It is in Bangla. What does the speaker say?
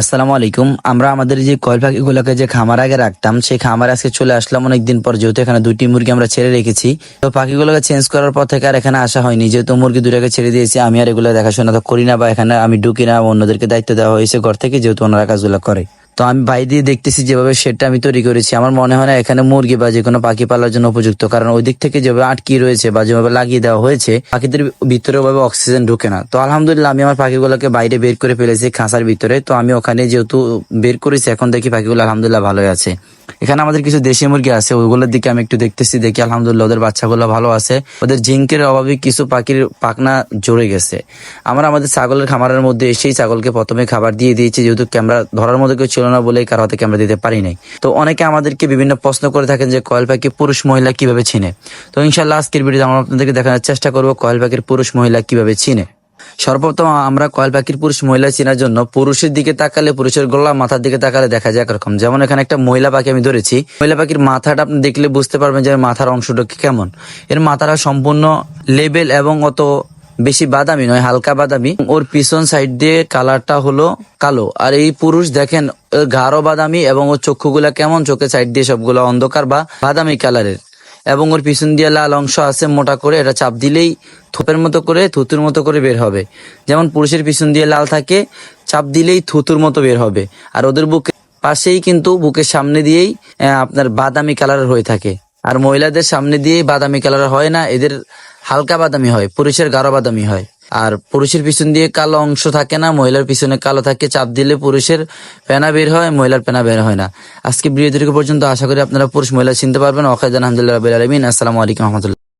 আসসালামু আলাইকুম। আমরা আমাদের যে কয়েল পাখিগুলোকে যে খামার আগে রাখতাম, সেই খামার আজকে চলে আসলাম অনেকদিন পর, যেহেতু এখানে দুটি মুরগি আমরা ছেড়ে রেখেছি। তো পাখিগুলোকে চেঞ্জ করার পর থেকে আর এখানে আসা হয়নি। যেহেতু মুরগি দুটাকে ছেড়ে দিয়েছি, আমি আর এগুলো দেখাশোনা তো করি না বা এখানে আমি ঢুকি না, অন্যদেরকে দায়িত্ব দেওয়া হয়েছে ঘর থেকে, যেহেতু ওনারা কাজগুলো করে। তো আমি বাই দিয়ে দেখতেছি যেভাবে সেটটা আমি তৈরি করেছি। আমার মনে হয় না এখানে মুরগি বা যে কোনো পাখি পালার জন্য উপযুক্ত। কারণ ওই দিক থেকে যেভাবে আটকি রয়েছে বা যেভাবে লাগিয়ে দেওয়া হয়েছে, পাখিদের ভিতরে ওভাবে অক্সিজেন ঢুকে না। তো আলহামদুলিল্লাহ আমি আমার পাখিগুলোকে বাইরে বের করে ফেলেছি খাঁচার ভিতরে। তো আমি ওখানে যেহেতু বের করেছি, এখন দেখি পাখিগুলো আলহামদুলিল্লাহ ভালোই আছে। এখানে আমাদের কিছু দেশি মুরগি আছে ওইগুলোর দিকে আমি একটু দেখতেছি, দেখি আলহামদুলিল্লাহ ওদের বাচ্চাগুলো ভালো আছে। ওদের জিঙ্কের অভাবে কিছু পাখির পাখনা জড়ে গেছে। আমরা আমাদের ছাগলের খামারের মধ্যে এসেই ছাগলকে প্রথমে খাবার দিয়ে দিয়েছি, যেহেতু ক্যামেরা ধরার মধ্যে কেউ ছিল না বলেই কারও হাতে ক্যামেরা দিতে পারি নাই। তো অনেকে আমাদেরকে বিভিন্ন প্রশ্ন করে থাকেন যে কয়েল পাখি পুরুষ মহিলা কীভাবে চিনে? তো ইনশাল্লাহ আজকের ভিডিওতে আমরা আপনাদেরকে দেখানোর চেষ্টা করব কয়েল পাখির পুরুষ মহিলা কীভাবে চিনে। সর্বপ্রথম আমরা কয়েল পাখির পুরুষ মহিলা চেনার জন্য পুরুষের দিকে তাকালে পুরুষের গলা মাথার দিকে তাকালে দেখা যায় একরকম। যেমন এখানে একটা মহিলা পাখি আমি ধরেছি। মহিলা পাখির মাথাটা আপনি দেখলে বুঝতে পারবেন যে মাথার অংশটা কি কেমন। এর মাথাটা সম্পূর্ণ লেবেল এবং অত বেশি বাদামি নয়, হালকা বাদামি। ওর পিছন সাইড দিয়ে কালারটা হলো কালো। আর এই পুরুষ দেখেন গাঢ় বাদামি এবং ওর চক্ষুগুলা কেমন? চোখের সাইড দিয়ে সবগুলো অন্ধকার বা বাদামি কালারের এবং ওর পিছন দিয়ে লাল অংশ আছে, মোটা করে এটা চাপ দিলেই থোপের মতো করে, থুতুর মতো করে বের হবে। যেমন পুরুষের পিছন দিয়ে লাল থাকে, চাপ দিলেই থুতুর মতো বের হবে। আর ওদের বুকে পাশেই কিন্তু বুকের সামনে দিয়েই আপনার বাদামি কালারের হয়ে থাকে। আর মহিলাদের সামনে দিয়েই বাদামি কালার হয় না, এদের হালকা বাদামি হয়, পুরুষের গাঢ় বাদামি হয়। আর পুরুষের পিছন দিয়ে কালো অংশ থাকে না, মহিলার পিছনে কালো থাকে, চাপ দিলে পুরুষের পেনা বের হয়, মহিলার পেনা বের হয় না। আজকে বিরোধী পর্যন্ত, আশা করি আপনারা পুরুষ মহিলা চিনতে পারবেন। অখায়দান আলহামদুলিল্লাহ আলমিন। আসসালামু আলাইকুম রহমতুল্লাহ।